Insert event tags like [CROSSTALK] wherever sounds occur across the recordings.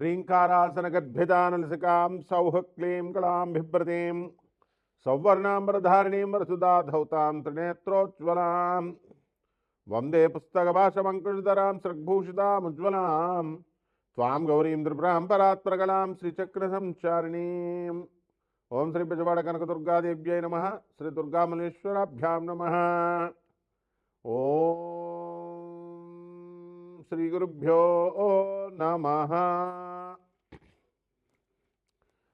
ह्रीङ्कारासनगद्भिदानलसिकां सौह क्लीं कलां बिभ्रतीं सौवर्णाम्बरधारिणीं रसुदाधौतां त्रिनेत्रोज्ज्वलां, वंदे पुस्तकभाषमङ्कुशधरां सृग्भूषितामुज्ज्वलां, त्वां गौरीं त्रिपुरां श्रीचक्र संचारिणी ओं श्री बिजवाडकनकदुर्गादेव्यै नमः श्रीदुर्गामलेश्वराभ्यां नमः। ॐ श्रीगुरुभ्यो नमः।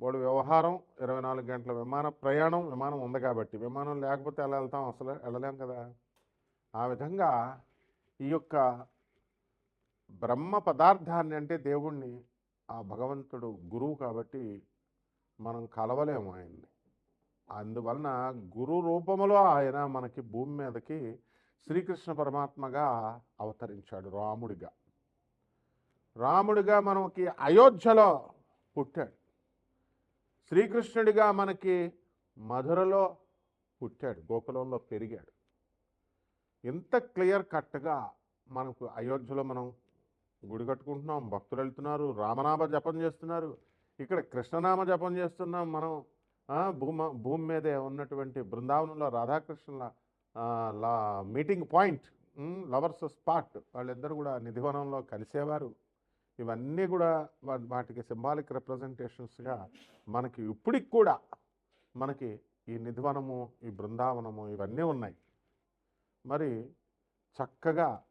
బోడు వ్యవహారం ఇరవై నాలుగు గంటల విమాన ప్రయాణం విమానం ఉంది కాబట్టి విమానం లేకపోతే ఎలా వెళ్తాం? అసలు వెళ్ళలేం కదా? ఆ విధంగా ఈ యొక్క బ్రహ్మ పదార్థాన్ని అంటే దేవుణ్ణి ఆ భగవంతుడు గురువు కాబట్టి మనం కలవలేము ఆయన్ని. అందువలన గురు రూపములో ఆయన మనకి భూమి మీదకి శ్రీకృష్ణ పరమాత్మగా అవతరించాడు రాముడిగా. రాముడిగా మనకి అయోధ్యలో పుట్టాడు. శ్రీకృష్ణుడిగా మనకి మధురలో పుట్టాడు గోకులంలో పెరిగాడు. ఇంత క్లియర్ కట్గా మనకు అయోధ్యలో మనం గుడి కట్టుకుంటున్నాం భక్తులు వెళ్తున్నారు రామనామ జపం చేస్తున్నారు ఇక్కడ కృష్ణనామ జపం చేస్తున్నాం మనం భూమ భూమి మీదే ఉన్నటువంటి బృందావనంలో రాధాకృష్ణుల లా మీటింగ్ పాయింట్ లవర్స్ స్పాట్ వాళ్ళిద్దరు కూడా నిధివనంలో కలిసేవారు. ఇవన్నీ కూడా వాటికి సింబాలిక్ రిప్రజెంటేషన్స్గా మనకి ఇప్పటికి కూడా మనకి ఈ నిధివనము ఈ బృందావనము ఇవన్నీ ఉన్నాయి. మరి చక్కగా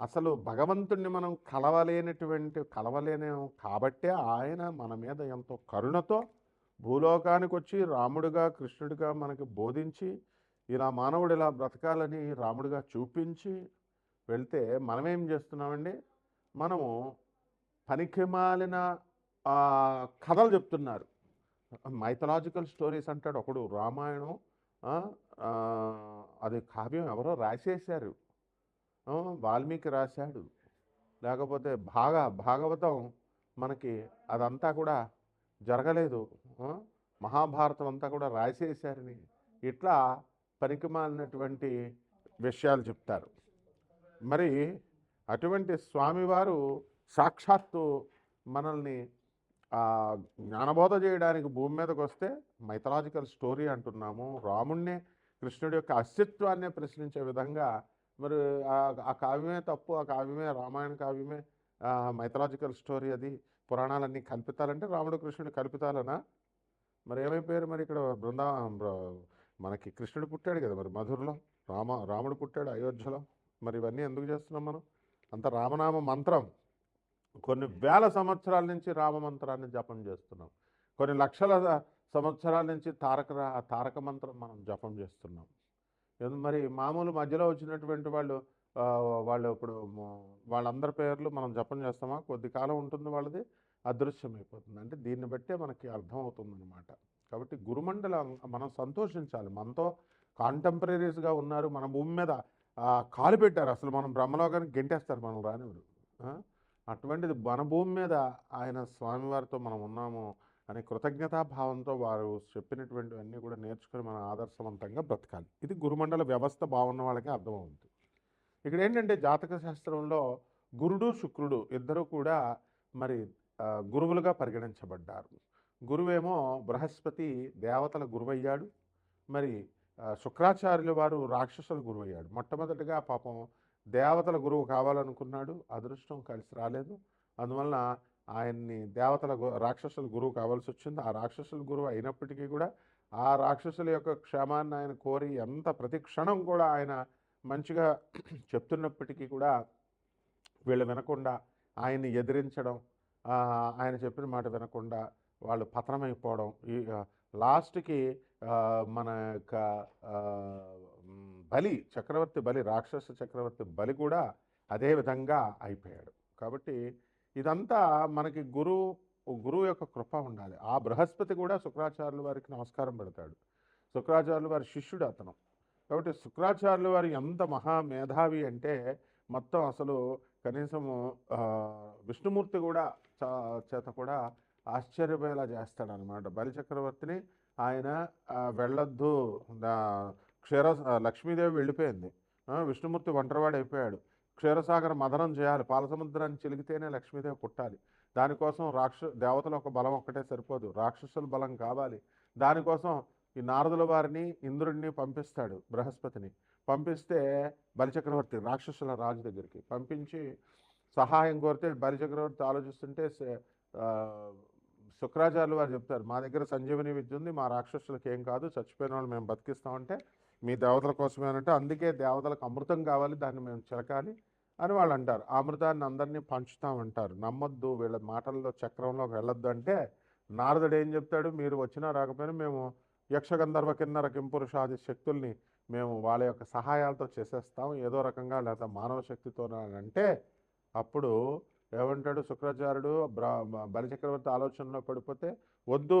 అసలు భగవంతుణ్ణి మనం కలవలేనటువంటి కలవలేనేమో కాబట్టే ఆయన మన మీద ఎంతో కరుణతో భూలోకానికి వచ్చి రాముడిగా కృష్ణుడిగా మనకి బోధించి ఇలా మానవుడు ఇలా బ్రతకాలని రాముడిగా చూపించి వెళ్తే మనమేం చేస్తున్నామండి? మనము పనికిమాలిన కథలు చెప్తున్నారు. మైథలాజికల్ స్టోరీస్ అంటాడు ఒకడు రామాయణం అది కావ్యం ఎవరో రాసేశారు. వాల్మీకి రాశాడు. లేకపోతే భాగ భాగవతం మనకి అదంతా కూడా జరగలేదు. మహాభారతం అంతా కూడా రాసేశారని ఇట్లా పనికిమాలినటువంటి విషయాలు చెప్తారు. మరి అటువంటి స్వామివారు సాక్షాత్తు మనల్ని జ్ఞానబోధ చేయడానికి భూమి మీదకి వస్తే మైథలాజికల్ స్టోరీ అంటున్నాము. రాముణ్ణే కృష్ణుడి యొక్క అస్తిత్వాన్నే ప్రశ్నించే విధంగా మరి ఆ- కావ్యమే తప్పు ఆ కావ్యమే రామాయణ కావ్యమే మైథలాజికల్ స్టోరీ అది. పురాణాలన్నీ కల్పితాలంటే రాముడు కృష్ణుడు కల్పితాలనా? మరి ఏమైపోయారు మరి ఇక్కడ? బృందా బ్ర- మనకి కృష్ణుడు పుట్టాడు కదా మరి మధురలో రామ రాముడు పుట్టాడు అయోధ్యలో. మరి ఇవన్నీ ఎందుకు చేస్తున్నాం మనం? అంత రామనామ మంత్రం. కొన్ని వేల సంవత్సరాల నుంచి రామ మంత్రాన్ని జపం చేస్తున్నాం. కొన్ని లక్షల సంవత్సరాల నుంచి తారక రా- తారక మంత్రం మనం జపం చేస్తున్నాం. ఎందు మరి మామూలు మధ్యలో వచ్చినటువంటి వాళ్ళు వాళ్ళు ఇప్పుడు వాళ్ళందరి పేర్లు మనం జపం చేస్తామా? కొద్ది కాలం ఉంటుంది వాళ్ళది అదృశ్యమైపోతుంది. అంటే దీన్ని బట్టే మనకి అర్థమవుతుంది అనమాట కాబట్టి గురుమండల మనం సంతోషించాలి. మనతో కాంటెంపరీస్గా ఉన్నారు. మన భూమి మీద కాలు పెట్టారు. అసలు మనం బ్రహ్మలోకానికి గెంటేస్తారు మనం రానివారు? అటువంటిది వనభూమి మీద ఆయన స్వామివారితో మనం ఉన్నాము అనే కృతజ్ఞతాభావంతో వారు చెప్పినటువంటివన్నీ కూడా నేర్చుకుని మనం ఆదర్శవంతంగా బ్రతకాలి. ఇది గురుమండల వ్యవస్థ బాగున్న వాళ్ళకి అర్థమవుతుంది ఇక్కడ ఏంటంటే జాతక శాస్త్రంలో గురుడు శుక్రుడు ఇద్దరు కూడా మరి గురువులుగా పరిగణించబడ్డారు. గురువేమో బృహస్పతి దేవతల గురువయ్యాడు. మరి శుక్రాచార్యుల వారు రాక్షసుల గురువయ్యాడు. మొట్టమొదటిగా పాపం దేవతల గురువు కావాలనుకున్నాడు అదృష్టం కలిసి రాలేదు. అందువలన ఆయన్ని దేవతల రాక్షసుల గురువు కావాల్సి వచ్చింది. ఆ రాక్షసుల గురువు అయినప్పటికీ కూడా ఆ రాక్షసుల యొక్క క్షేమాన్ని ఆయన కోరి ఎంత ప్రతి క్షణం కూడా ఆయన మంచిగా [CLEARS THROAT] చెప్తున్నప్పటికీ కూడా వీళ్ళు వినకుండా ఆయన్ని ఎదిరించడం ఆయన చెప్పిన మాట వినకుండా వాళ్ళు పతనమైపోవడం ఈ లాస్ట్కి మన యొక్క బలి చక్రవర్తి బలి రాక్షస చక్రవర్తి బలి కూడా అదే విధంగా అయిపోయాడు. కాబట్టి ఇదంతా మనకి గురువు గురువు యొక్క కృప ఉండాలి. ఆ బృహస్పతి కూడా శుక్రాచార్యుల వారికి నమస్కారం పెడతాడు. శుక్రాచార్యుల వారి శిష్యుడు అతను. కాబట్టి శుక్రాచార్యుల వారు ఎంత మహా మేధావి అంటే మొత్తం అసలు కనీసము విష్ణుమూర్తి కూడా చేత కూడా ఆశ్చర్యపోయేలా చేస్తాడనమాట బలిచక్రవర్తిని ఆయన వెళ్ళొద్దు క్షీర లక్ష్మీదేవి వెళ్ళిపోయింది. విష్ణుమూర్తి ఒంటరివాడు అయిపోయాడు క్షీరసాగర మదనం చేయాలి. పాలసముద్రాన్ని చెలిగితేనే లక్ష్మీదేవి పుట్టాలి. దానికోసం రాక్ష దేవతల ఒక బలం ఒక్కటే సరిపోదు. రాక్షసుల బలం కావాలి. దానికోసం ఈ నారదుల వారిని ఇంద్రుడిని పంపిస్తాడు బృహస్పతిని. పంపిస్తే బలిచక్రవర్తి రాక్షసుల రాజు దగ్గరికి పంపించి సహాయం కోరితే బలిచక్రవర్తి ఆలోచిస్తుంటే శుక్రాచార్యులు వారు చెప్తారు మా దగ్గర సంజీవని విద్య ఉంది మా రాక్షసులకు ఏం కాదు చచ్చిపోయిన వాళ్ళు మేము బతికిస్తామంటే మీ దేవతల కోసమే అంటే అందుకే దేవతలకు అమృతం కావాలి దాన్ని మేము చిలకాలి అని వాళ్ళు అంటారు. అమృతాన్ని అందరినీ పంచుతామంటారు నమ్మొద్దు వీళ్ళ మాటల్లో చక్రంలోకి వెళ్ళొద్దు అంటే నారదుడు ఏం చెప్తాడు? మీరు వచ్చినా రాకపోయినా మేము యక్షగంధర్వ కిన్నర కింపురుషాది శక్తుల్ని మేము వాళ్ళ యొక్క సహాయాలతో చేసేస్తాం. ఏదో రకంగా లేదా మానవ శక్తితో అంటే అప్పుడు ఏమంటాడు శుక్రాచార్యుడు? బ్రా బలిచక్రవర్తి ఆలోచనలో పడిపోతే వద్దు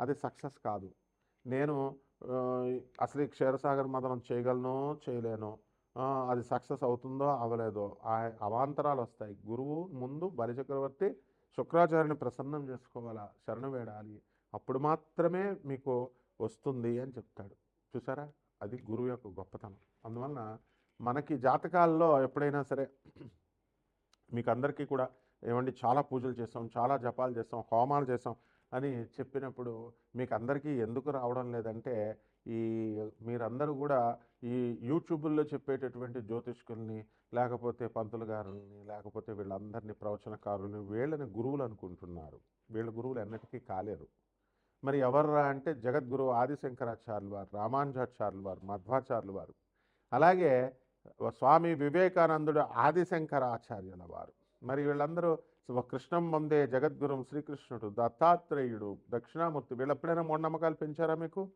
అది సక్సెస్ కాదు. నేను అసలు ఈ క్షీరసాగర్ మదనం చేయగలను చేయలేను అది సక్సెస్ అవుతుందో అవ్వలేదో ఆ అవాంతరాలు వస్తాయి. గురువు ముందు బలిచక్రవర్తి శుక్రాచార్యుని ప్రసన్నం చేసుకోవాలా? శరణ వేడాలి. అప్పుడు మాత్రమే మీకు వస్తుంది అని చెప్తాడు. చూసారా? అది గురువు యొక్క గొప్పతనం. అందువలన మనకి జాతకాల్లో ఎప్పుడైనా సరే మీకు అందరికీ కూడా ఏమండి చాలా పూజలు చేస్తాం చాలా జపాలు చేస్తాం హోమాలు చేస్తాం. అని చెప్పినప్పుడు మీకు అందరికీ ఎందుకు రావడం లేదంటే ఈ మీరందరూ కూడా ఈ యూట్యూబుల్లో చెప్పేటటువంటి జ్యోతిష్కుల్ని లేకపోతే పంతులు గారుల్ని లేకపోతే వీళ్ళందరినీ ప్రవచనకారుల్ని వీళ్ళని గురువులు అనుకుంటున్నారు. వీళ్ళ గురువులు ఎన్నటికీ కాలేరు. మరి ఎవర్రా అంటే జగద్గురువు ఆదిశంకరాచార్యులు వారు రామానుజాచార్యులు వారు మధ్వాచార్యులు వారు అలాగే స్వామి వివేకానందుడు ఆదిశంకరాచార్యుల వారు మరి వీళ్ళందరూ కృష్ణం వందే జగద్గురం శ్రీకృష్ణుడు దత్తాత్రేయుడు దక్షిణామూర్తి వీళ్ళు ఎప్పుడైనా మూఢనమ్మకాలు పెంచారా మీకు?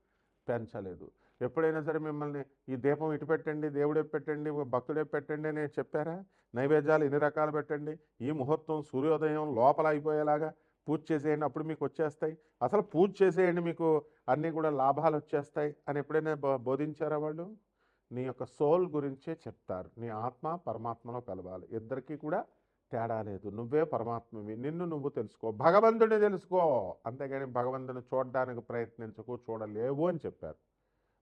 పెంచలేదు. ఎప్పుడైనా సరే మిమ్మల్ని ఈ దీపం ఇటు పెట్టండి దేవుడే పెట్టండి భక్తుడే పెట్టండి అని చెప్పారా? నైవేద్యాలు ఎన్ని రకాలు పెట్టండి? ఈ ముహూర్తం సూర్యోదయం లోపల అయిపోయేలాగా పూజ చేసేయండి అప్పుడు మీకు వచ్చేస్తాయి. అసలు పూజ చేసేయండి మీకు అన్నీ కూడా లాభాలు వచ్చేస్తాయి అని ఎప్పుడైనా బో- బోధించారా వాళ్ళు? నీ యొక్క సోల్ గురించే చెప్తారు. నీ ఆత్మ పరమాత్మలో కలవాలి. ఇద్దరికీ కూడా తేడా లేదు. నువ్వే పరమాత్మవి. నిన్ను నువ్వు తెలుసుకో. భగవంతుడిని తెలుసుకో. అంతేగాని భగవంతుని చూడడానికి ప్రయత్నించకు చూడలేవు అని చెప్పారు.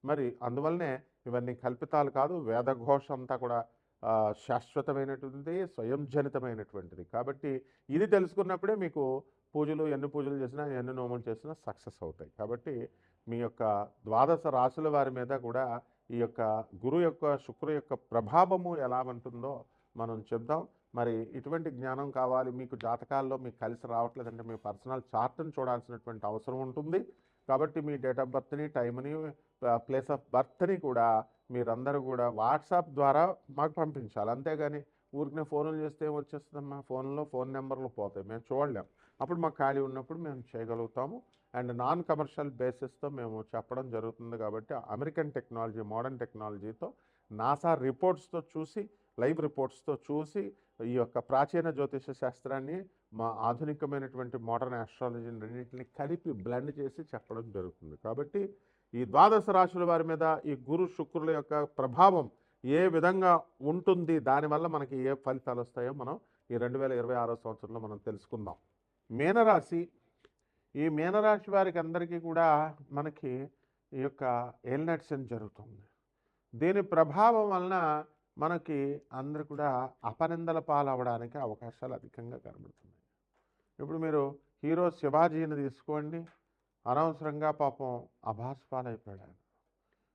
మరి అందువల్లనే ఇవన్నీ కల్పితాలు కాదు వేదఘోష అంతా కూడా శాశ్వతమైనటువంటిది స్వయం జనితమైనటువంటిది కాబట్టి ఇది తెలుసుకున్నప్పుడే మీకు పూజలు ఎన్ని పూజలు చేసినా ఎన్ని నోములు చేసినా సక్సెస్ అవుతాయి. కాబట్టి మీ యొక్క ద్వాదశ రాశుల వారి మీద కూడా ఈ యొక్క గురు యొక్క శుక్రు యొక్క ప్రభావము ఎలా ఉంటుందో మనం చెప్దాం. మరి ఇటువంటి జ్ఞానం కావాలి మీకు జాతకాల్లో మీకు కలిసి రావట్లేదంటే మీ పర్సనల్ చార్ట్ని చూడాల్సినటువంటి అవసరం ఉంటుంది. కాబట్టి మీ డేట్ ఆఫ్ బర్త్ని టైంని ప్లేస్ ఆఫ్ బర్త్ని కూడా మీరందరూ కూడా వాట్సాప్ ద్వారా మాకు పంపించాలి. అంతేగాని ఊరికనే ఫోన్లు చేస్తే ఏం వచ్చేస్తుందమ్మా ఫోన్లో ఫోన్ నెంబర్లు పోతాయి. మేము చూడలేం. అప్పుడు మాకు ఖాళీ ఉన్నప్పుడు మేము చేయగలుగుతాము. అండ్ నాన్ కమర్షియల్ బేసిస్తో మేము చెప్పడం జరుగుతుంది కాబట్టి అమెరికన్ టెక్నాలజీ మోడర్న్ టెక్నాలజీతో నాసా రిపోర్ట్స్తో చూసి లైవ్ రిపోర్ట్స్తో చూసి ఈ యొక్క ప్రాచీన జ్యోతిష శాస్త్రాన్ని మా ఆధునికమైనటువంటి మోడర్న్ ఆస్ట్రాలజీని రెండింటిని కలిపి బ్లెండ్ చేసి చెప్పడం జరుగుతుంది. కాబట్టి ఈ ద్వాదశ రాశుల వారి మీద ఈ గురు శుక్రుల యొక్క ప్రభావం ఏ విధంగా ఉంటుంది దానివల్ల మనకి ఏ ఫలితాలు వస్తాయో మనం ఈ రెండు వేల ఇరవై ఆరో సంవత్సరంలో మనం తెలుసుకుందాం. మీనరాశి ఈ మీనరాశి వారికి అందరికీ కూడా మనకి ఈ యొక్క ఎల్నట్సన్ అని జరుగుతుంది. దీని ప్రభావం వలన మనకి అందరు కూడా అపనిందల పాలవడానికి అవకాశాలు అధికంగా కనబడుతున్నాయి. ఇప్పుడు మీరు హీరో శివాజీని తీసుకోండి. అనవసరంగా పాపం అభాస్ పాలైపోయాడు ఆయన.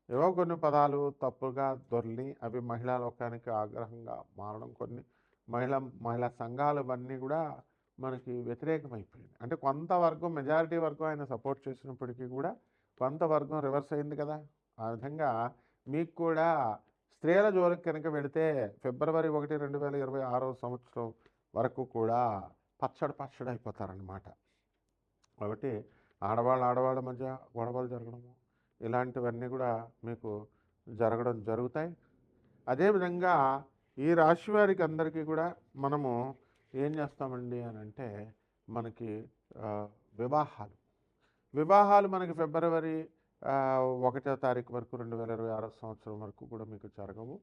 ఏవో కొన్ని పదాలు తప్పుగా దొర్లి అవి మహిళా లోకానికి ఆగ్రహంగా మారడం కొన్ని మహిళా మహిళా సంఘాలు ఇవన్నీ కూడా మనకి వ్యతిరేకమైపోయింది అంటే కొంతవర్గం మెజారిటీ వర్గం ఆయన సపోర్ట్ చేసినప్పటికీ కూడా కొంతవర్గం రివర్స్ అయింది కదా. ఆ విధంగా మీకు కూడా స్త్రీల జోలికి కనుక వెళితే ఫిబ్రవరి ఒకటి రెండు వేల ఇరవై ఆరో సంవత్సరం వరకు కూడా పచ్చడి పచ్చడి అయిపోతారనమాట కాబట్టి ఆడవాళ్ళ ఆడవాళ్ళ మధ్య గొడవలు జరగడము ఇలాంటివన్నీ కూడా మీకు జరగడం జరుగుతాయి. అదేవిధంగా ఈ రాశి వారికి అందరికీ కూడా మనము ఏం చేస్తామండి అని అంటే మనకి వివాహాలు. వివాహాలు మనకి ఫిబ్రవరి ఒకటో తారీఖు వరకు రెండు వేల ఇరవై ఆరో సంవత్సరం వరకు కూడా మీకు జరగవు.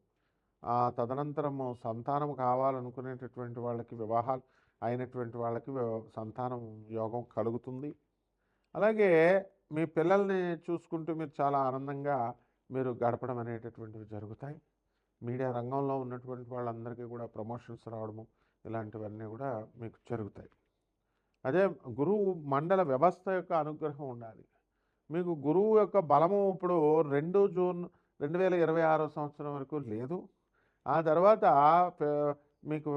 తదనంతరము సంతానం కావాలనుకునేటటువంటి వాళ్ళకి వివాహాలు అయినటువంటి వాళ్ళకి సంతానం యోగం కలుగుతుంది. అలాగే మీ పిల్లల్ని చూసుకుంటూ మీరు చాలా ఆనందంగా మీరు గడపడం అనేటటువంటివి జరుగుతాయి. మీడియా రంగంలో ఉన్నటువంటి వాళ్ళందరికీ కూడా ప్రమోషన్స్ రావడము ఇలాంటివన్నీ కూడా మీకు జరుగుతాయి. అదే గురువు మండల వ్యవస్థ యొక్క అనుగ్రహం ఉండాలి. మీకు గురువు యొక్క బలము ఇప్పుడు రెండు జూన్ రెండు వేల ఇరవై ఆరో సంవత్సరం వరకు లేదు. ఆ తర్వాత మీకు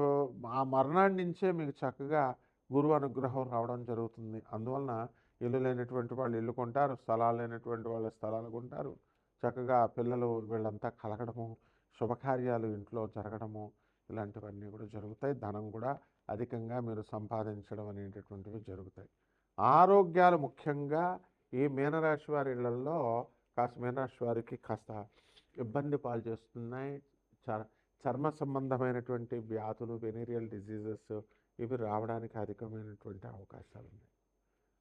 ఆ మరణాన్ని నుంచే మీకు చక్కగా గురువు అనుగ్రహం రావడం జరుగుతుంది. అందువలన ఇల్లు లేనటువంటి వాళ్ళు ఇల్లు కొంటారు స్థలాలు లేనటువంటి వాళ్ళు స్థలాలు కొంటారు. చక్కగా పిల్లలు వీళ్ళంతా కలగడము శుభకార్యాలు ఇంట్లో జరగడము ఇలాంటివన్నీ కూడా జరుగుతాయి. ధనం కూడా అధికంగా మీరు సంపాదించడం అనేటటువంటివి జరుగుతాయి. ఆరోగ్యాలు ముఖ్యంగా ఈ మీనరాశి వారి ఇళ్ళలో కాస్త మీనరాశి వారికి కాస్త ఇబ్బంది పాలు చేస్తున్నాయి. చర్ చర్మ సంబంధమైనటువంటి వ్యాధులు వెనీరియల్ డిసీజెస్ ఇవి రావడానికి అధికమైనటువంటి అవకాశాలు ఉన్నాయి.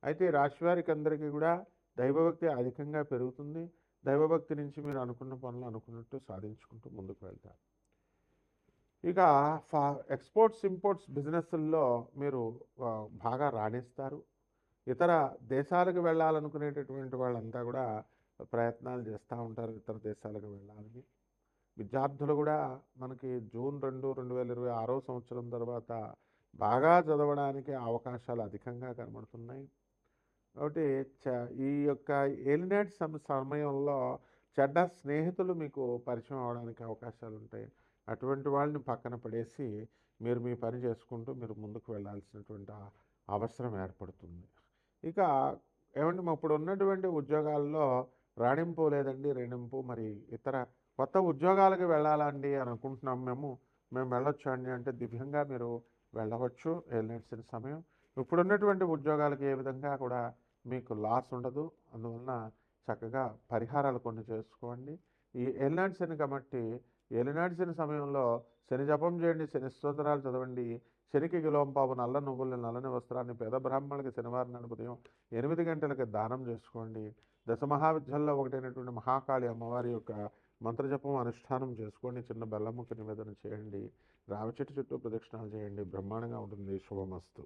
అయితే రాశి వారికి అందరికీ కూడా దైవభక్తి అధికంగా పెరుగుతుంది. దైవభక్తి నుంచి మీరు అనుకున్న పనులు అనుకున్నట్టు సాధించుకుంటూ ముందుకు వెళ్తారు. ఇక ఫా ఎక్స్పోర్ట్స్ ఇంపోర్ట్స్ బిజినెస్ల్లో మీరు బాగా రాణిస్తారు. ఇతర దేశాలకు వెళ్ళాలనుకునేటటువంటి వాళ్ళంతా కూడా ప్రయత్నాలు చేస్తూ ఉంటారు ఇతర దేశాలకు వెళ్ళాలని. విద్యార్థులు కూడా మనకి జూన్ రెండు రెండు వేల ఇరవై ఆరో సంవత్సరం తర్వాత బాగా చదవడానికి అవకాశాలు అధికంగా కనబడుతున్నాయి. కాబట్టి చ ఈ యొక్క ఏలినాటి సమ సమయంలో చెడ్డ స్నేహితులు మీకు పరిచయం అవడానికి అవకాశాలు ఉంటాయి. అటువంటి వాళ్ళని పక్కన పడేసి మీరు మీ పని చేసుకుంటూ మీరు ముందుకు వెళ్ళాల్సినటువంటి అవసరం ఏర్పడుతుంది. ఇక ఏమంటే మా ఇప్పుడు ఉన్నటువంటి ఉద్యోగాల్లో రాణింపు లేదండి రెణింపు మరి ఇతర కొత్త ఉద్యోగాలకు వెళ్ళాలండి అని అనుకుంటున్నాం మేము. మేము వెళ్ళొచ్చు అండి అంటే దివ్యంగా మీరు వెళ్ళవచ్చు వెళ్ళిన సమయం. ఇప్పుడున్నటువంటి ఉద్యోగాలకి ఏ విధంగా కూడా మీకు లాస్ ఉండదు. అందువలన చక్కగా పరిహారాలు కొన్ని చేసుకోండి. ఈ ఎల్నాటి శని కాబట్టి ఎలినాటి శని సమయంలో శని జపం చేయండి శని స్తోత్రాలు చదవండి శనికి గిలోంపావు నల్ల నువ్వుల్ని నల్లని వస్త్రాన్ని పేద బ్రాహ్మణులకి శనివారం నాడు ఉదయం ఎనిమిది గంటలకి దానం చేసుకోండి. దశ మహావిద్యల్లో ఒకటైనటువంటి మహాకాళి అమ్మవారి యొక్క మంత్రజపం అనుష్ఠానం చేసుకోండి. చిన్న బెల్లముక్క నివేదన చేయండి. రావి చెట్టు చుట్టూ ప్రదక్షిణాలు చేయండి. బ్రహ్మాండంగా ఉంటుంది. శుభమస్తు.